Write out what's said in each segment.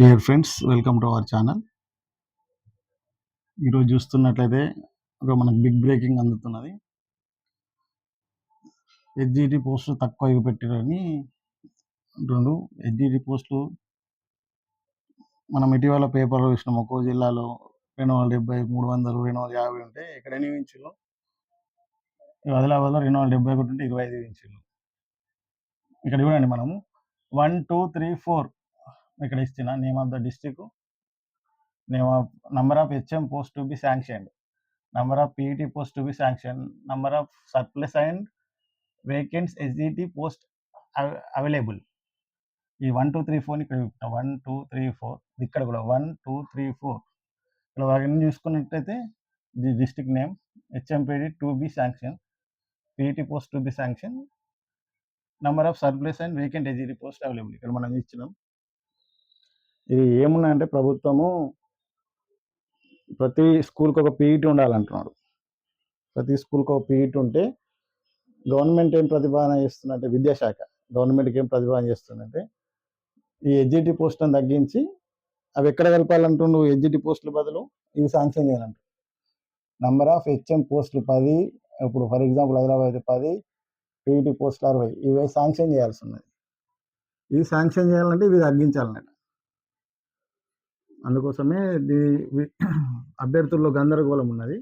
Dear friends welcome to our channel ఈరోజు చూస్తున్నట్లయితే ఒక మనకు బిగ్ బ్రేకింగ్ అందుతున్నది. హెచ్జిటి పోస్టులు తక్కువ పెట్టారని రెండు హెచ్జిటి పోస్టులు మనం ఇటీవల పేపర్లో చూసినాం. ఒక్కో జిల్లాలో రెండు వందల డెబ్బై మూడు వందలు రెండు వందల యాభై ఉంటే ఇక్కడ ఎన్ని ఇంచులు. ఆదిలాబాద్లో రెండు వందల డెబ్బై ఒకటి ఉంటే ఇరవై ఐదు ఇంచులు. ఇక్కడ చూడండి మనము. వన్ టూ త్రీ ఫోర్ ఇక్కడ ఇచ్చిన name of the district name of number of HM post to be sanction number of PET post to be sanction number of surplus and vacants SGT post available ఈ one two three four ఇక్కడ one two three four ఇక్కడ కూడా one two three four ఇక్కడ వాటిని చూసుకున్నట్టయితే the district name హెచ్ఎంపీడి to be sanction PET post to be sanction number of surplus and vacant SGT post available ఇక్కడ మనం ఇచ్చినాం. ఇది ఏమున్నాయంటే ప్రభుత్వము ప్రతి స్కూల్కి ఒక పీఈటీ ఉండాలంటున్నాడు. ప్రతి స్కూల్కి ఒక పీఈటీ ఉంటే గవర్నమెంట్ ఏం ప్రతిపాదన చేస్తుందంటే విద్యాశాఖ గవర్నమెంట్కి ఏం ప్రతిపాదన చేస్తుందంటే ఈ ఎడ్జిటి పోస్టులను తగ్గించి అవి ఎక్కడ కలపాలంటుండు? ఎడ్జిటి పోస్టుల బదులు ఇవి శాంక్షన్ చేయాలంట. నంబర్ ఆఫ్ హెచ్ఎం పోస్టులు పది ఇప్పుడు ఫర్ ఎగ్జాంపుల్ హైదరాబాద్ పది పీఈటీ పోస్టులు అరవై ఇవి శాంక్షన్ చేయాల్సి ఉన్నది. ఇవి శాంక్షన్ చేయాలంటే ఇవి తగ్గించాలన్నట్టు అందుకోసమే అభ్యర్థుల్లో గందరగోళం ఉన్నది.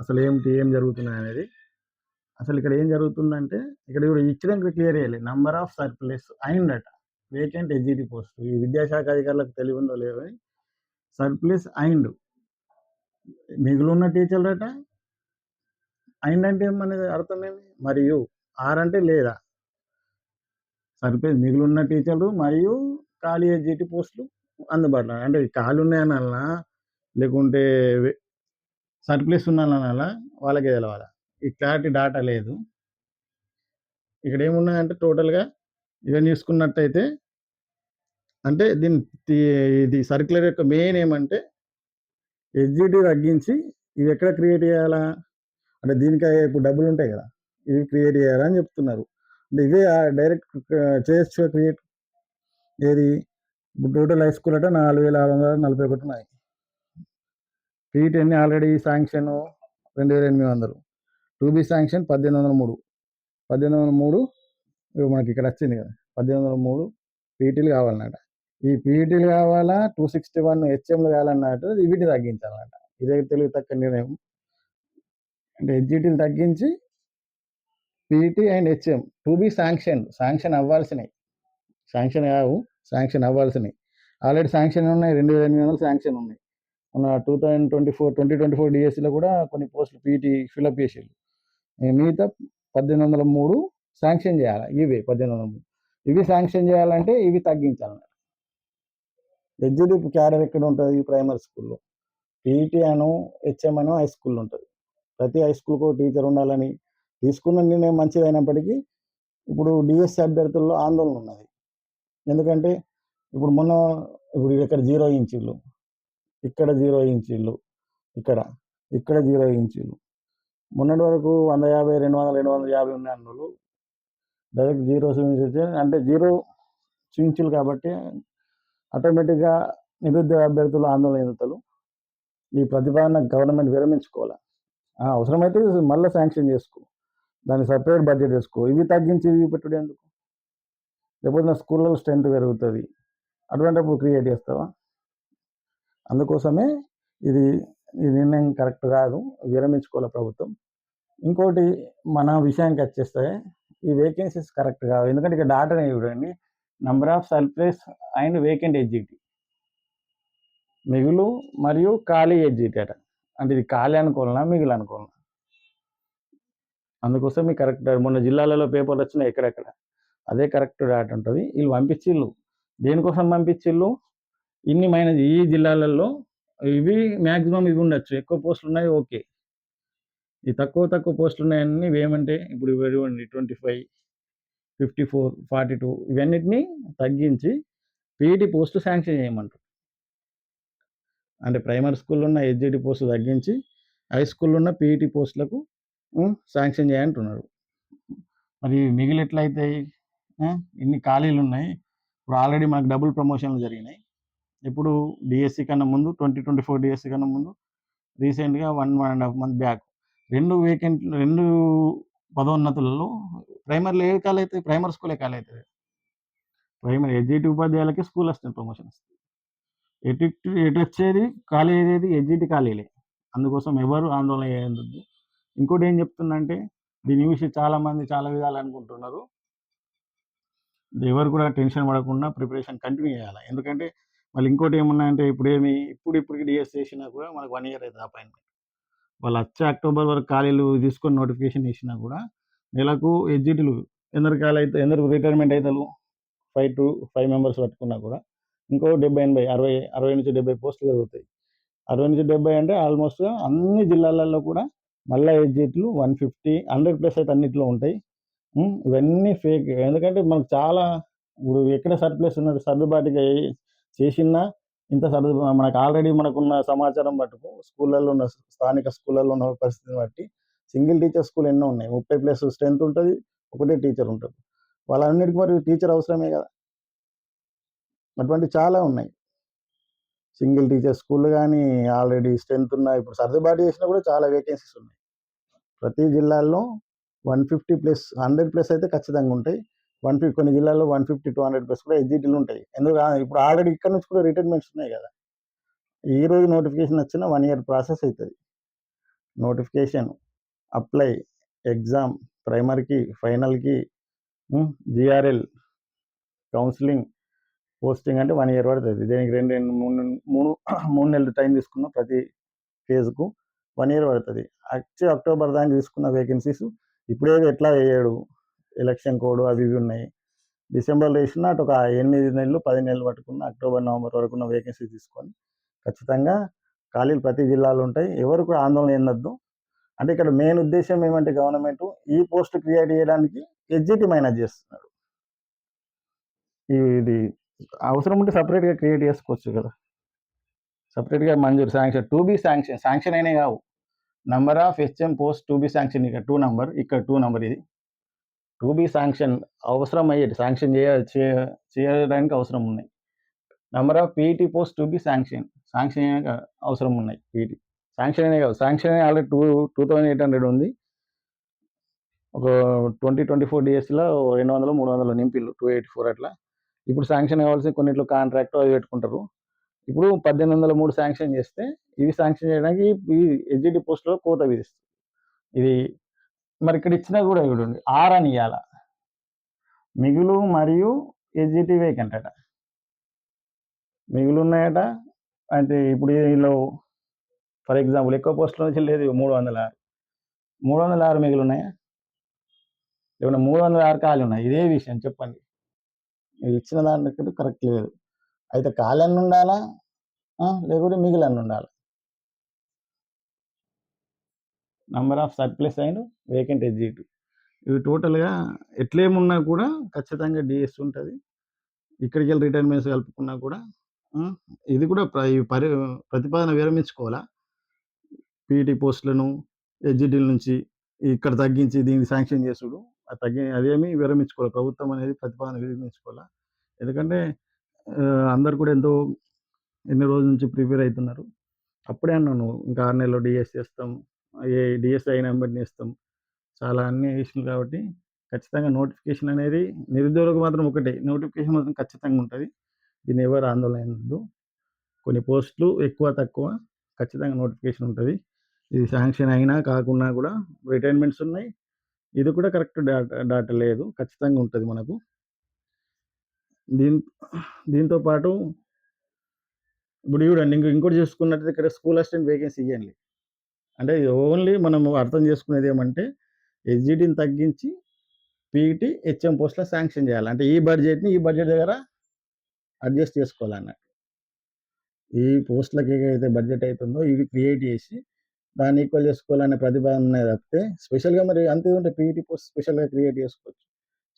అసలు ఏమిటి ఏం జరుగుతున్నాయి అనేది. అసలు ఇక్కడ ఏం జరుగుతుందంటే ఇక్కడ ఇప్పుడు ఇచ్చినాక క్లియర్ చేయాలి. నంబర్ ఆఫ్ సర్ప్లస్ అయిందట వేకెంట్ ఎగ్జిటి పోస్ట్ ఈ విద్యాశాఖ అధికారులకు తెలివి ఉందో లేదో సర్ప్లస్ అయిండ్ మిగులున్న టీచర్లట. అయిందంటే అంటే ఏమనేది అర్థమేమి? మరియు ఆర్ అంటే లేదా? సర్ప్లస్ మిగులున్న టీచర్లు మరియు ఖాళీ ఎగ్జిటి పోస్టులు అందుబాటులో అంటే ఖాళీ ఉన్నాయనన్నా లేకుంటే సర్ప్లస్ అనాలా వాళ్ళకే తెలవాలి? ఈ క్లారిటీ డాటా లేదు. ఇక్కడ ఏమున్నాయంటే టోటల్గా ఇవన్నీ చూసుకున్నట్టయితే అంటే దీని ఇది సర్క్యులర్ యొక్క మెయిన్ ఏమంటే ఎగ్జిటీ తగ్గించి ఇవి ఎక్కడ క్రియేట్ చేయాలా? అంటే దీనికి ఇప్పుడు డబ్బులు ఉంటాయి కదా ఇవి క్రియేట్ చేయాలని చెప్తున్నారు. అంటే ఇవే డైరెక్ట్ చేయొచ్చు క్రియేట్ ఏది? ఇప్పుడు టోటల్ హై స్కూల్ అంటే నాలుగు వేల ఆరు వందల నలభై ఒకటి ఉన్నాయి. ఫీట్ అన్ని ఆల్రెడీ శాంక్షన్ రెండు వేల ఎనిమిది వందలు. టూ శాంక్షన్ పద్దెనిమిది వందల మూడు. పద్దెనిమిది వందల మూడు మనకి ఇక్కడ వచ్చింది కదా. పద్దెనిమిది వందల మూడు పీటీలు కావాలన్నమాట. ఈ పీఈటీలు కావాలా? టూ సిక్స్టీ వన్ హెచ్ఎంలు కావాలన్నట్టు వీటిని తగ్గించాలన్నమాట. ఇదే తెలుగు తక్కువ నిర్ణయం. అంటే హెచ్జిటీలు తగ్గించి PET and HM to sanction sanction అవ్వాల్సినవి. Sanction కావు శాంక్షన్ అవ్వాల్సినవి ఆల్రెడీ శాంక్షన్ ఉన్నాయి రెండు వేల ఎనిమిది వందలు శాంక్షన్ ఉన్నాయి. మన two thousand twenty four twenty twenty four డిఎస్సిలో కూడా కొన్ని పోస్టులు పీటీ ఫిలప్ చేసేది మిగతా పద్దెనిమిది వందల మూడు శాంక్షన్ చేయాలి? ఇవి పద్దెనిమిది వందల మూడు. ఇవి శాంక్షన్ చేయాలంటే ఇవి తగ్గించాలన్నమాట ఎగ్జిక్యూటివ్ క్యాడర్ ఎక్కడ ఉంటుంది? ప్రైమరీ స్కూల్లో. పీఈటీ అను హెచ్ఎం అను హై స్కూల్లో ఉంటుంది. ప్రతి హై స్కూల్కు టీచర్ ఉండాలని తీసుకున్న నిర్ణయం మంచిదైనప్పటికీ ఇప్పుడు డిఎస్సి అభ్యర్థుల్లో ఆందోళన ఉన్నది. ఎందుకంటే ఇప్పుడు మొన్న ఇప్పుడు ఇక్కడ జీరో ఇంచీలు ఇక్కడ జీరో ఇంచీలు ఇక్కడ ఇక్కడ జీరో ఇంచీలు. మొన్నటి వరకు వంద యాభై రెండు వందల రెండు వందల యాభై ఉన్నాయి అన్నోళ్ళు. డైరెక్ట్ జీరో చూపించి అంటే జీరో చూపించులు కాబట్టి ఆటోమేటిక్గా నిరుద్యోగ అభ్యర్థులు ఆందోళన చెందుతారు ఈ ప్రతిపాదన గవర్నమెంట్ విరమించుకోవాలి. అవసరమైతే మళ్ళీ శాంక్షన్ చేసుకో. దాన్ని సపరేట్ బడ్జెట్ వేసుకో ఇవి తగ్గించి ఇవి పెట్టుడు ఎందుకు? లేకపోతే నా స్కూల్లో స్ట్రెంత్ పెరుగుతుంది. అటువంటిప్పుడు క్రియేట్ చేస్తావా? అందుకోసమే ఇది ఈ నిర్ణయం కరెక్ట్ కాదు. విరమించుకోవాలి ప్రభుత్వం. ఇంకోటి మన విషయానికి వచ్చేస్తే ఈ వేకెన్సీస్ కరెక్ట్ కాదు ఎందుకంటే ఇక్కడ డాటర్ చూడండి? Number of surplus and vacant SGT మిగులు మరియు ఖాళీ ఎగ్జిట్ అట. అంటే ఇది ఖాళీ అనుకోవాలన్నా మిగులు అనుకోవాలన్నా అందుకోసం మీ కరెక్ట్. మొన్న జిల్లాలలో పేపర్లు వచ్చినాయి ఎక్కడెక్కడ? అదే కరెక్ట్ డాట్ ఉంటుంది. వీళ్ళు పంపించిళ్ళు. దేనికోసం పంపించిళ్ళు? ఇన్ని మైనస్ ఈ జిల్లాలలో ఇవి మ్యాక్సిమం ఇవి ఉండొచ్చు. ఎక్కువ పోస్టులు ఉన్నాయి ఓకే. ఈ తక్కువ తక్కువ పోస్టులు ఉన్నాయన్నీ ఏమంటే ఇప్పుడు ఇవ్వండి twenty five fifty four forty two ఇవన్నిటిని తగ్గించి పీఈటీ పోస్టు శాంక్షన్ చేయమంటారు. అంటే ప్రైమరీ స్కూల్లో ఉన్న ఎస్జిటి పోస్టు తగ్గించి హై స్కూల్లో ఉన్న పీఈటీ పోస్టులకు శాంక్షన్ చేయంటున్నారు. మరి మిగిలి ఎట్లయితాయి ఇన్ని ఖాళీలు ఉన్నాయి ఇప్పుడు ఆల్రెడీ మనకు డబుల్ ప్రమోషన్లు జరిగినాయి. ఇప్పుడు డిఎస్సి కన్నా ముందు ట్వంటీ ట్వంటీ ఫోర్ డిఎస్సి కన్నా ముందు రీసెంట్గా one one and half month back. రెండు వేకెంట్ రెండు పదోన్నతులలో ప్రైమరీలో ఏ ఖాళీ అవుతుంది ప్రైమరీ స్కూలే ఖాళీ అవుతుంది ప్రైమరీ ఎడ్జిటి ఉపాధ్యాయులకి స్కూల్ వస్తుంది ప్రమోషన్ వస్తుంది. ఎటు ఎటు వచ్చేది ఖాళీ అయ్యేది ఎడ్జిటి ఖాళీలే. అందుకోసం ఎవరు ఆందోళన చేయొద్దు. ఇంకోటి ఏం చెప్తుందంటే దీని చూసి చాలామంది చాలా విధాలు అనుకుంటున్నారు. ఎవరు కూడా టెన్షన్ పడకుండా ప్రిపరేషన్ కంటిన్యూ చేయాలి. ఎందుకంటే మళ్ళీ ఇంకోటి ఏమున్నాయంటే ఇప్పుడు ఏమి ఇప్పుడు ఇప్పటికి డిఎస్ చేసినా కూడా మనకు వన్ ఇయర్ అవుతుంది అపాయింట్మెంట్. వాళ్ళు వచ్చే అక్టోబర్ వరకు ఖాళీలు తీసుకొని నోటిఫికేషన్ ఇచ్చినా కూడా నెలకు ఎగ్జిట్లు ఎందరు ఖాళీ అయితే ఎందరు రిటైర్మెంట్ అవుతారు ఫైవ్ టు ఫైవ్ మెంబర్స్ పట్టుకున్నా కూడా ఇంకో డెబ్బై ఎనభై అరవై అరవై నుంచి డెబ్బై పోస్టులు జరుగుతాయి అరవై నుంచి డెబ్బై అంటే ఆల్మోస్ట్ అన్ని జిల్లాలలో కూడా మళ్ళీ ఎగ్జిట్లు వన్ ఫిఫ్టీ హండ్రెడ్ ప్లస్ అయితే అన్నిట్లో ఉంటాయి. ఇవన్నీ ఫేక్ ఎందుకంటే మనకు చాలా ఇప్పుడు ఎక్కడ సర్ప్లస్ ఉన్నది సర్దుబాటుగా ఏ- చేసినా ఇంత సర్దు మనకు ఆల్రెడీ మనకున్న సమాచారం మటుకు స్కూళ్ళల్లో ఉన్న స్థానిక స్కూళ్ళల్లో ఉన్న పరిస్థితిని బట్టి సింగిల్ టీచర్ స్కూల్ ఎన్నో ఉన్నాయి. ముప్పై ప్లస్ స్ట్రెంత్ ఉంటుంది ఒకటే టీచర్ ఉంటుంది. వాళ్ళన్నిటికి మరి టీచర్ అవసరమే కదా. అటువంటి చాలా ఉన్నాయి. సింగిల్ టీచర్ స్కూల్ కానీ ఆల్రెడీ స్ట్రెంత్ ఉన్న ఇప్పుడు సర్దుబాటు చేసినా కూడా చాలా వేకెన్సీస్ ఉన్నాయి. ప్రతి జిల్లాల్లో one fifty plus hundred plus అయితే ఖచ్చితంగా ఉంటాయి. వన్ ఫిఫ్టీ కొన్ని జిల్లాల్లో one fifty two hundred plus కూడా ఎగ్జిటీలు ఉంటాయి. ఎందుకు ఇప్పుడు ఆల్రెడీ ఇక్కడ నుంచి కూడా రిటైర్మెంట్స్ ఉన్నాయి కదా. ఈ రోజు నోటిఫికేషన్ వచ్చిన వన్ ఇయర్ ప్రాసెస్ అవుతుంది. నోటిఫికేషన్ అప్లై ఎగ్జామ్ ప్రైమరీకి ఫైనల్కి జిఆర్ఎల్ కౌన్సిలింగ్ పోస్టింగ్ అంటే వన్ ఇయర్ పడుతుంది. దీనికి రెండు రెండు మూడు మూడు మూడు నెలలు టైం తీసుకున్న ప్రతి ఫేజ్కు. వన్ ఇయర్ పడుతుంది. వచ్చే అక్టోబర్ దాకా తీసుకున్న వేకెన్సీస్ ఇప్పుడే ఎట్లా వేయడు ఎలక్షన్ కోడ్ అవి ఇవి ఉన్నాయి. డిసెంబర్లో వేసిన అటు ఒక ఎనిమిది నెలలు పది నెలలు పట్టుకున్న అక్టోబర్ నవంబర్ వరకు ఉన్న వేకెన్సీ తీసుకొని ఖచ్చితంగా ఖాళీలు ప్రతి జిల్లాలో ఉంటాయి. ఎవరు కూడా ఆందోళన చెందొద్దు. అంటే ఇక్కడ మెయిన్ ఉద్దేశం ఏమంటే గవర్నమెంట్ ఈ పోస్ట్ క్రియేట్ చేయడానికి ఎగ్జిట్ మైనస్ చేస్తున్నాడు. ఇది అవసరం ఉంటే సపరేట్గా క్రియేట్ చేసుకోవచ్చు కదా. సపరేట్గా మంజూరు sanction to be sanction sanction అయినా కావు. Number of HM post to be sanction ఇక్కడ టూ నంబర్ ఇక్కడ టూ నంబర్ ఇది. టూ బి శాంక్షన్ అవసరం అయ్యేది శాంక్షన్ చేయ చేయ- చేయడానికి అవసరం ఉన్నాయి. Number of PET post to be sanction sanction అయ్యాక అవసరం ఉన్నాయి. పీఈటీ శాంక్షన్ అనే కాదు sanction already two two thousand eight hundred ఉంది. ఒక ట్వంటీ ట్వంటీ ఫోర్ డిఎస్లో రెండు వందలు మూడు వందలు నింపిల్లు టూ ఎయిటీ ఫోర్ అట్లా. ఇప్పుడు శాంక్షన్ కావాల్సిన కొన్నిట్లో కాంట్రాక్ట్ అవి పెట్టుకుంటారు. ఇప్పుడు పద్దెనిమిది వందల మూడు శాంక్షన్ చేస్తే ఇవి శాంక్షన్ చేయడానికి ఈ ఎగ్జిటి పోస్ట్లో కోత విధిస్తుంది. ఇది మరి ఇక్కడ ఇచ్చినా కూడా చూడండి ఆర్ అని ఇవ్వాల మిగులు మరియు ఎస్జిటి వేకెంట్ అట. మిగులు ఉన్నాయట. అంటే ఇప్పుడు వీళ్ళు ఫర్ ఎగ్జాంపుల్ ఎక్కువ పోస్టుల నుంచి లేదు మూడు వందల ఆరు. మూడు వందల ఆరు మిగులు ఉన్నాయా? ఏమన్నా మూడు వందల ఆరు ఖాళీ ఉన్నాయి? ఇదే విషయం చెప్పండి. మీరు ఇచ్చిన దానికి కరెక్ట్ లేదు. అయితే ఖాళీ అన్న ఉండాలా? లేకుంటే మిగిలి అన్న ఉండాలి? Number of surplus and vacant SGT ఇవి టోటల్గా ఎట్లేమున్నా కూడా ఖచ్చితంగా డిఎస్ ఉంటుంది. ఇక్కడికి వెళ్ళి రిటైర్మెంట్స్ కలుపుకున్నా కూడా ఇది కూడా ప్ర- ఈ పరి ప్రతిపాదన విరమించుకోవాలా? పీటీ పోస్టులను ఎగ్జిటీల నుంచి ఇక్కడ తగ్గించి దీన్ని శాంక్షన్ చేసుడు అది తగ్గి అదేమి విరమించుకోవాలి? ప్రభుత్వం అనేది ప్రతిపాదన విరమించుకోవాలా? ఎందుకంటే అందరు కూడా ఎంతో ఎన్ని రోజుల నుంచి ప్రిపేర్ అవుతున్నారు. అప్పుడే అన్నాను ఇంకా ఆరు నెలలో డిఎస్ చేస్తాం. ఏ డిఎస్ఐ నెంబర్ని ఇస్తాం చాలా అన్ని విషయాలు కాబట్టి ఖచ్చితంగా నోటిఫికేషన్ అనేది నిరుద్యోగులకు మాత్రం ఒకటే. నోటిఫికేషన్ మాత్రం ఖచ్చితంగా ఉంటుంది. దీన్ని ఎవరు ఆందోళన చెందొద్దు. కొన్ని పోస్టులు ఎక్కువ తక్కువ ఖచ్చితంగా నోటిఫికేషన్ ఉంటుంది. ఇది శాంక్షన్ అయినా కాకుండా కూడా రిటైర్మెంట్స్ ఉన్నాయి. ఇది కూడా కరెక్ట్ డాటా డాటా లేదు. ఖచ్చితంగా ఉంటుంది మనకు. దీని దీంతో పాటు ఇప్పుడు చూడండి ఇంకో ఇంకోటి చూసుకున్నట్టు ఇక్కడ స్కూల్ అసిస్టెంట్ వేకెన్సీ ఇవ్వండి. అంటే ఓన్లీ మనం అర్థం చేసుకునేది ఏమంటే ఎస్జిటిని తగ్గించి పీఈటీ హెచ్ఎం పోస్ట్లో శాంక్షన్ చేయాలి. అంటే ఈ బడ్జెట్ని ఈ బడ్జెట్ దగ్గర అడ్జస్ట్ చేసుకోవాలన్నట్టు. ఈ పోస్టులకు ఏదైతే బడ్జెట్ అవుతుందో ఇవి క్రియేట్ చేసి దాన్ని ఈక్వల్ చేసుకోవాలనే ప్రతిపాదన తప్పితే స్పెషల్గా మరి అంతే ఉంటే పీఈటీ పోస్ట్ స్పెషల్గా క్రియేట్ చేసుకోవచ్చు.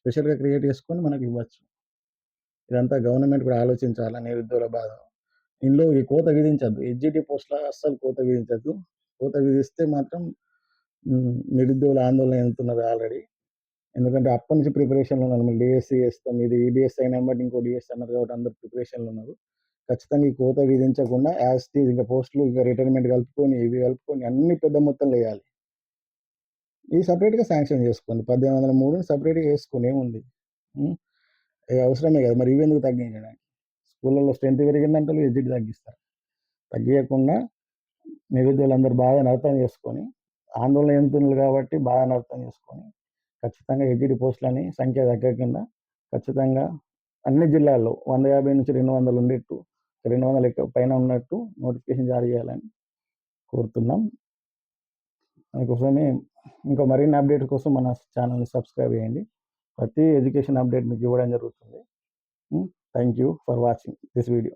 స్పెషల్గా క్రియేట్ చేసుకొని మనకి ఇవ్వచ్చు. ఇదంతా గవర్నమెంట్ కూడా ఆలోచించాలి నిరుద్యోగ బాధ. ఇందులో ఈ కోత విధించద్దు. ఎడ్జిటి పోస్ట్లో అస్సలు కోత విధించద్దు. కోత విధిస్తే మాత్రం నిరుద్యోగులు ఆందోళన చెందుతున్నారు ఆల్రెడీ. ఎందుకంటే అప్పటి నుంచి ప్రిపరేషన్లో ఉన్నారు. మళ్ళీ డిఎస్సి చేస్తాం ఇది ఈ డిఎస్ అయినా బట్టి ఇంకో డిఎస్ అన్నారు కాబట్టి అందరు ప్రిపరేషన్లో ఉన్నారు. ఖచ్చితంగా ఈ కోత విధించకుండా యాజ్ టీజ్ ఇంకా పోస్టులు ఇంకా రిటైర్మెంట్ కలుపుకొని ఇవి కలుపుకొని అన్ని పెద్ద మొత్తంలో వేయాలి. ఇది సపరేట్గా శాంక్షన్ చేసుకోండి. పద్దెనిమిది వందల మూడుని సపరేట్గా వేసుకొని ఏముంది? ఇది అవసరమే కదా. మరి ఇవి ఎందుకు తగ్గించడానికి? స్కూళ్ళలో స్ట్రెంత్ పెరిగిందంటే ఎడ్జిట్ తగ్గిస్తారు. తగ్గియకుండా నిరుద్యోగులందరూ బాధను అర్థం చేసుకొని ఆందోళన చెందుతున్నారు కాబట్టి బాధను అర్థం చేసుకొని ఖచ్చితంగా ఎడ్జిటి పోస్టులని సంఖ్య తగ్గకుండా ఖచ్చితంగా అన్ని జిల్లాల్లో వంద యాభై నుంచి రెండు వందలు ఉండేట్టు రెండు వందల ఎక్కువ పైన ఉన్నట్టు నోటిఫికేషన్ జారీ చేయాలని కోరుతున్నాం. అందుకోసమే ఇంకా మరిన్ని అప్డేట్ కోసం మన ఛానల్ని సబ్స్క్రైబ్ చేయండి. ప్రతి ఎడ్యుకేషన్ అప్డేట్ మీకు ఇవ్వడం జరుగుతుంది. Thank you for watching this video.